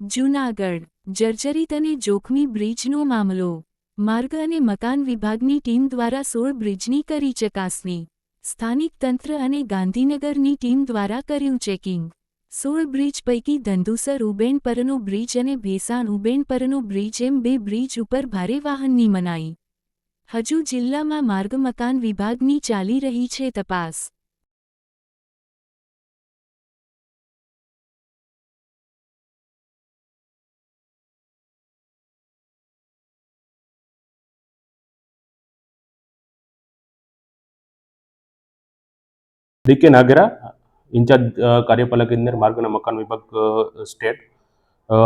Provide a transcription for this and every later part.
જૂનાગઢ જર્જરિત અને જોખમી બ્રિજનો મામલો. માર્ગ અને મકાન વિભાગની ટીમ દ્વારા સોળ બ્રિજની કરી ચકાસણી. સ્થાનિક તંત્ર અને ગાંધીનગરની ટીમ દ્વારા કર્યું ચેકિંગ. સોળ બ્રિજ પૈકી ધંધુસર ઉબેન પરનો બ્રિજ અને ભેસાણ ઉબેન પરનો બ્રિજ એમ બે બ્રિજ ઉપર ભારે વાહનની મનાઈ. હજુ જિલ્લામાં માર્ગ મકાન વિભાગની ચાલી રહી છે તપાસ. ડીકે નાગેરા, ઇન્ચાર્જ કાર્યપાલક ઇજનેર માર્ગ અને મકાન વિભાગ સ્ટેટ.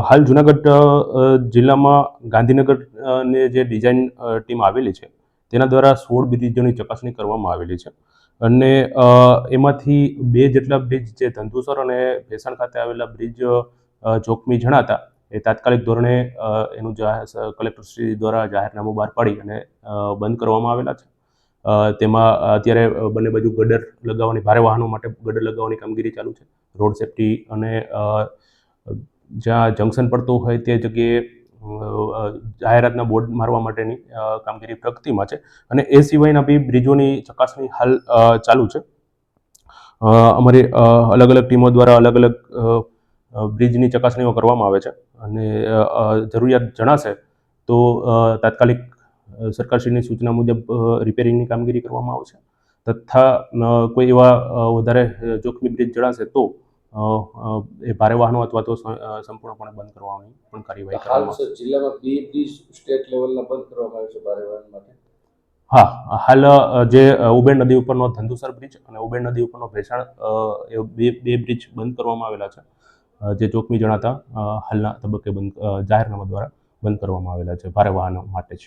હાલ જુનાગઢ જિલ્લામાં ગાંધીનગર ને જે ડિઝાઇન ટીમ આવેલી છે, તેના દ્વારા સોળ બ્રિજોની ચકાસણી કરવામાં આવેલી છે. અને એમાંથી બે જેટલા બ્રિજ જે ધંધુસર અને ભેસાણ ખાતે આવેલા બ્રિજ જોખમી જણાતા, એ તાત્કાલિક ધોરણે એનું જાહેર, કલેક્ટરશ્રી દ્વારા જાહેરનામું બહાર પાડી અને બંધ કરવામાં આવેલા છે. તેમાં અત્યારે બંને બાજુ ગડર લગાવવાની, ભારે વાહનો માટે ગડર લગાવવાની કામગીરી ચાલુ છે. રોડ સેફટી અને જ્યાં જંકશન પડતું હોય તે જગ્યાએ જાહેરાતના બોર્ડ મારવા માટેની કામગીરી પ્રગતિમાં છે. અને એ સિવાયના બી બ્રિજોની ચકાસણી હાલ ચાલુ છે. અમારી અલગ અલગ ટીમો દ્વારા અલગ અલગ બ્રિજની ચકાસણીઓ કરવામાં આવે છે. અને જરૂરિયાત જણાશે તો તાત્કાલિક સરકારશ્રીની સૂચના મુજબ રિપેરિંગની કામગીરી કરવામાં આવશે. તથા કોઈ એવા વધારે જોખમી બ્રિજ જણાશે તો એ ભારે વાહનો અથવા તો સંપૂર્ણપણે બંધ કરવાની પણ કાર્યવાહી કરવામાં આવશે. જિલ્લામાં બે બ્રિજ સ્ટેટ લેવલના બંધ કરવામાં આવે છે ભારે વાહન માટે? હા હાલ જે ઉબેર નદી ઉપરનો ધંધુસર બ્રિજ અને ઉબેર નદી ઉપરનો ભેસાણ એ બે બે બ્રિજ બંધ કરવામાં આવેલા છે. જે જોખમી જણાતા હાલના તબક્કે બંધ જાહેરનામા દ્વારા બંધ કરવામાં આવેલા છે ભારે વાહનો માટે જ.